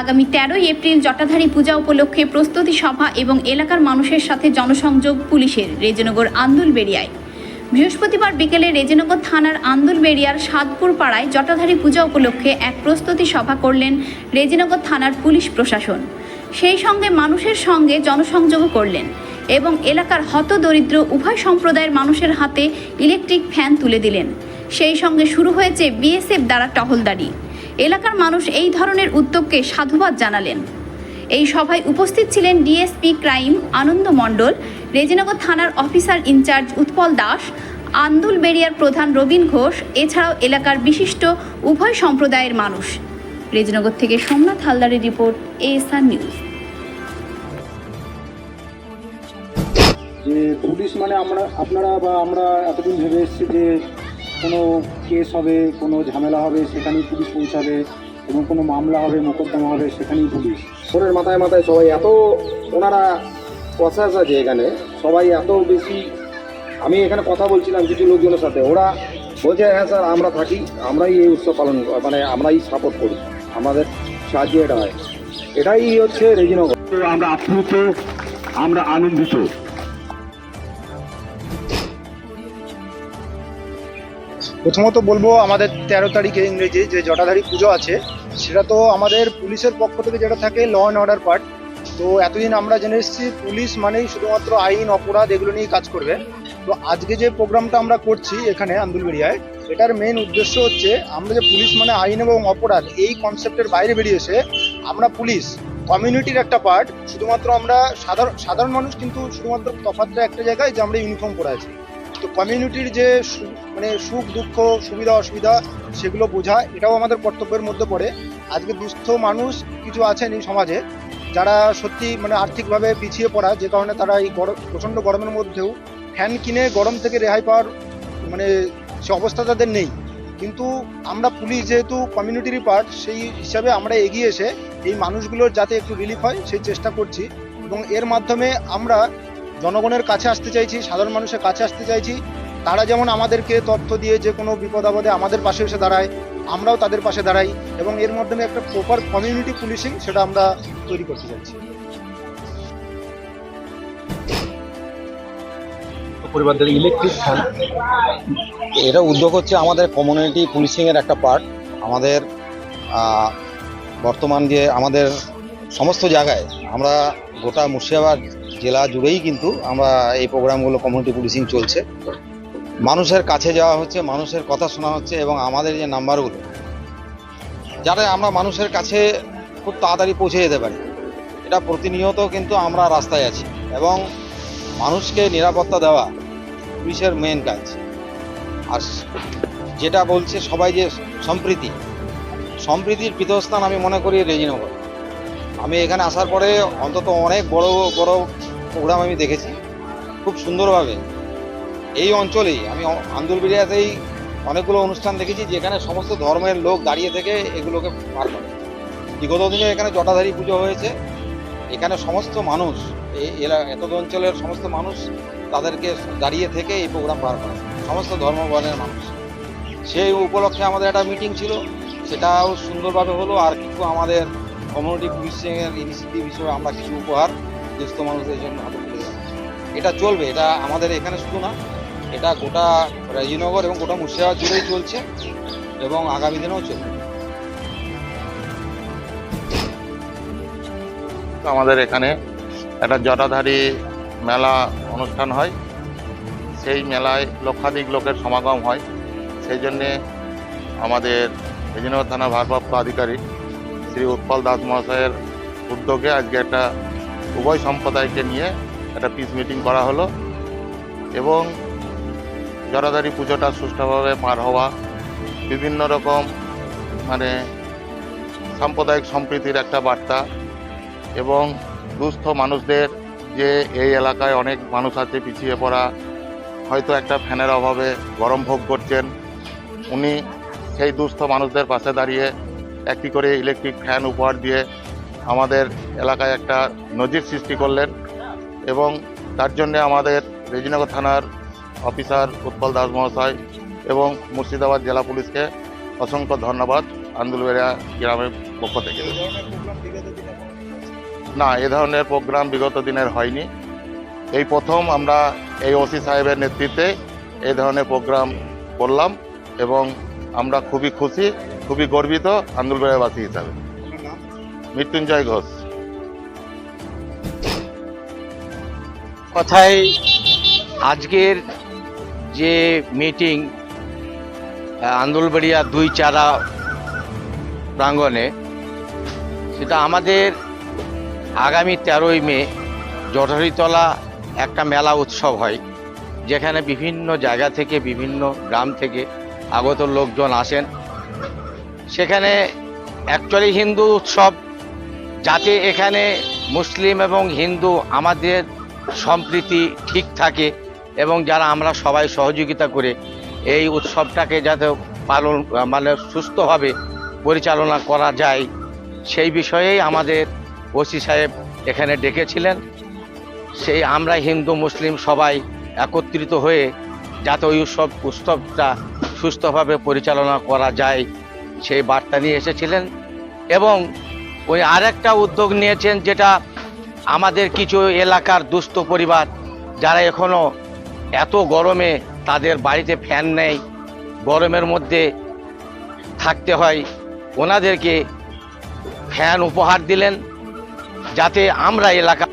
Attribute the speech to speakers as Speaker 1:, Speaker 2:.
Speaker 1: আগামী তেরোই এপ্রিল জটাধারী পূজা উপলক্ষে প্রস্তুতি সভা এবং এলাকার মানুষের সাথে জনসংযোগ পুলিশের রেজনগর আন্দুলবেড়িয়ায়। বৃহস্পতিবার বিকেলে রেজনগর থানার আন্দুলবেড়িয়ার সাদপুর পাড়ায় জটাধারী পূজা উপলক্ষে এক প্রস্তুতি সভা করলেন রেজিনগর থানার পুলিশ প্রশাসন। সেই সঙ্গে মানুষের সঙ্গে জনসংযোগও করলেন এবং এলাকার হতদরিদ্র উভয় সম্প্রদায়ের মানুষের হাতে ইলেকট্রিক ফ্যান তুলে দিলেন। সেই সঙ্গে শুরু হয়েছে বিএসএফ দ্বারা টহলদারি। এলাকার মানুষ এই ধরনের উদ্যোগকে সাধুবাদ জানালেন। এই সভায় উপস্থিত ছিলেন ডিএসপি ক্রাইম আনন্দ মণ্ডল, রেজিনগর থানার officer in charge Utpal Das আন্দুলবেড়িয়ার প্রধান রবীন ঘোষ, এছাড়াও এলাকার বিশিষ্ট উভয় সম্প্রদায়ের মানুষ। রেজিনগর থেকে সোমনাথ হালদারের রিপোর্ট, এএসআর নিউজ।
Speaker 2: যে পুলিশ মানে আমরা, আপনারা বা আমরা এতদিন ভেবে এসেছি যে কোনো কেস হবে কোনো ঝামেলা হবে সেখানেই পুলিশ পৌঁছাবে এবং কোনো মামলা হবে মোকদ্দমা হবে সেখানেই পুলিশ।
Speaker 3: ফোনের মাথায় মাথায় সবাই এত ওনারা প্রসেস আছে এখানে সবাই এত বেশি আমি এখানে কথা বলছিলাম কিছু লোকজনের সাথে ওরা বলছে হ্যাঁ স্যার আমরা থাকি আমরাই এই উৎসব পালন মানে আমরাই সাপোর্ট করি আমাদের সাহায্যে এটা হয়। এটাই হচ্ছে রেজিনগর।
Speaker 4: আমরা আপ্লুত আমরা আনন্দিত।
Speaker 5: প্রথমত বলব আমাদের তেরো তারিখে ইংরেজি যে জটাধারী পুজো আছে, সেটা তো আমাদের পুলিশের পক্ষ থেকে যেটা থাকে ল অ্যান্ড অর্ডার পার্ট তো এতদিন আমরা জেনে এসেছি, পুলিশ মানেই শুধুমাত্র আইন, অপরাধ এগুলো নিয়েই কাজ করবে। তো আজকে যে প্রোগ্রামটা আমরা করছি এখানে আন্দুলবেড়িয়ায় এটার মেন উদ্দেশ্য হচ্ছে আমরা যে পুলিশ মানে আইন এবং অপরাধ এই কনসেপ্টের বাইরে বেরিয়ে এসে আমরা পুলিশ কমিউনিটির একটা পার্ট শুধুমাত্র আমরা সাধারণ সাধারণ মানুষ কিন্তু শুধুমাত্র তফাৎটা একটা জায়গায় যে আমরা ইউনিফর্ম পরে আছি। তো কমিউনিটির যে মানে সুখ, দুঃখ, সুবিধা, অসুবিধা সেগুলো বোঝা এটাও আমাদের কর্তব্যের মধ্যে পড়ে। আজকে দুস্থ মানুষ কিছু আছেন এই সমাজে, যারা সত্যি মানে আর্থিকভাবে পিছিয়ে পড়া, যে কারণে তারা এই গরম প্রচণ্ড গরমের মধ্যেও ফ্যান কিনে গরম থেকে রেহাই পাওয়ার মানে সে অবস্থা তাদের নেই। কিন্তু আমরা পুলিশ যেহেতু কমিউনিটির পার্ট সেই হিসাবে আমরা এগিয়ে এসে এই মানুষগুলোর যাতে একটু রিলিফ হয়, সেই চেষ্টা করছি। এবং এর মাধ্যমে আমরা জনগণের কাছে আসতে চাইছি সাধারণ মানুষের কাছে আসতে চাইছি। তারা যেমন আমাদেরকে তথ্য দিয়ে যে কোনো বিপদ আপদে আমাদের পাশে এসে দাঁড়ায় আমরাও তাদের পাশে দাঁড়াই এবং এর মাধ্যমে একটা প্রপার কমিউনিটি পুলিশিং সেটা আমরা তৈরি করতে চাইছি।
Speaker 6: পরিবারদের ইলেকট্রিক ফ্যান এটা উদ্যোগ হচ্ছে আমাদের কমিউনিটি পুলিশিংয়ের একটা পার্ট আমাদের বর্তমান যে আমাদের সমস্ত জায়গায় আমরা গোটা মুর্শিদাবাদ জেলা জুড়েই কিন্তু আমরা এই প্রোগ্রামগুলো কমিউনিটি পুলিশিং চলছে। মানুষের কাছে যাওয়া হচ্ছে, মানুষের কথা শোনা হচ্ছে এবং আমাদের যে নাম্বারগুলো, যাতে আমরা মানুষের কাছে খুব তাড়াতাড়ি পৌঁছে যেতে পারি। এটা প্রতিনিয়ত কিন্তু আমরা রাস্তায় আছি এবং মানুষকে নিরাপত্তা দেওয়া পুলিশের মেন কাজ। আর যেটা বলছে সবাই যে সম্প্রীতি, সম্প্রীতির পীঠস্থান আমি মনে করি রেজিনগর। আমি এখানে আসার পরে অন্তত অনেক বড় বড় প্রোগ্রাম আমি দেখেছি, খুব সুন্দরভাবে। এই অঞ্চলেই আমি আন্দুলবিরিয়াতেই অনেকগুলো অনুষ্ঠান দেখেছি, যেখানে সমস্ত ধর্মের লোক দাঁড়িয়ে থেকে এগুলোকে পার করে। বিগত দিনে এখানে জটাধারী পুজো হয়েছে। এখানে সমস্ত মানুষ, এই এত অঞ্চলের সমস্ত মানুষ তাদেরকে দাঁড়িয়ে থেকে এই প্রোগ্রাম পার করে। সমস্ত ধর্মবর্ণের মানুষ। সেই উপলক্ষে আমাদের একটা মিটিং ছিল, সেটাও সুন্দরভাবে হলো। আর কিছু আমাদের কমিউনিটি পুলিশিংয়ের ইনিশিয়েটিভ হিসেবে আমরা কিছু উপহার দুস্থ মানুষদের জন্য এটা চলবে, এটা আমাদের এখানে শুধু না, এটা গোটা রাজীনগর এবং গোটা মুর্শিদাবাদ জুড়েই চলছে এবং আগামী দিনেও চলবে।
Speaker 7: আমাদের এখানে একটা জটাধারী মেলা অনুষ্ঠান হয়। সেই মেলায় লক্ষাধিক লোকের সমাগম হয়। সেই জন্যে আমাদের মেদিনীনগর থানা ভারপ্রাপ্ত আধিকারিক শ্রী উৎপল দাস মহাশয়ের উদ্যোগে আজকে একটা উভয় সম্প্রদায়কে নিয়ে একটা পিস মিটিং করা হলো এবং জটাধারী পুজোটা সুষ্ঠুভাবে পার হওয়া, বিভিন্ন রকম মানে সাম্প্রদায়িক সম্প্রীতির একটা বার্তা এবং দুস্থ মানুষদের যে এই এলাকায় অনেক মানুষ আছে পিছিয়ে পড়া, হয়তো একটা ফ্যানের অভাবে গরম ভোগ করছেন, উনি সেই দুস্থ মানুষদের পাশে দাঁড়িয়ে একটি করে ইলেকট্রিক ফ্যান উপহার দিয়ে আমাদের এলাকায় একটা নজির সৃষ্টি করলেন এবং তার জন্যে আমাদের রেজিনগর থানার অফিসার উৎপল দাস মহাশয় এবং মুর্শিদাবাদ জেলা পুলিশকে অসংখ্য ধন্যবাদ আন্দুলবেড়া গ্রামের পক্ষ থেকে। না, এ ধরনের প্রোগ্রাম বিগত দিনের হয়নি। এই প্রথম আমরা এই ওসি সাহেবের নেতৃত্বে এই ধরনের প্রোগ্রাম করলাম এবং আমরা খুবই খুশি, খুবই গর্বিত আন্দুলবেড়াবাসী হিসাবে। মৃত্যুঞ্জয় ঘোষ।
Speaker 8: কথায় আজকের যে মিটিং, আন্দোলবেড়িয়া দুই চারা প্রাঙ্গণে, সেটা আমাদের আগামী তেরোই মে জটারিতলা একটা মেলা উৎসব হয়, যেখানে বিভিন্ন জায়গা থেকে, বিভিন্ন গ্রাম থেকে আগত লোকজন আসেন। সেখানে অ্যাকচুয়ালি হিন্দু উৎসব যাতে এখানে মুসলিম এবং হিন্দু আমাদের সম্প্রীতি ঠিক থাকে এবং যারা আমরা সবাই সহযোগিতা করে এই উৎসবটাকে যাতে পালন মানে সুস্থভাবে পরিচালনা করা যায়, সেই বিষয়েই আমাদের ওসি সাহেব এখানে ডেকেছিলেন। সেই আমরা হিন্দু, মুসলিম সবাই একত্রিত হয়ে যাতে ওই উৎসব, উৎসবটা সুস্থভাবে পরিচালনা করা যায়, সেই বার্তা নিয়ে এসেছিলেন। এবং ওই আরেকটা উদ্যোগ নিয়েছেন যেটা আমাদের কিছু এলাকার দুস্থ পরিবার যারা এখনও এত গরমে তাদের বাড়িতে ফ্যান নেই, গরমের মধ্যে থাকতে হয়, ওনাদেরকে ফ্যান উপহার দিলেন যাতে আমরা এলাকা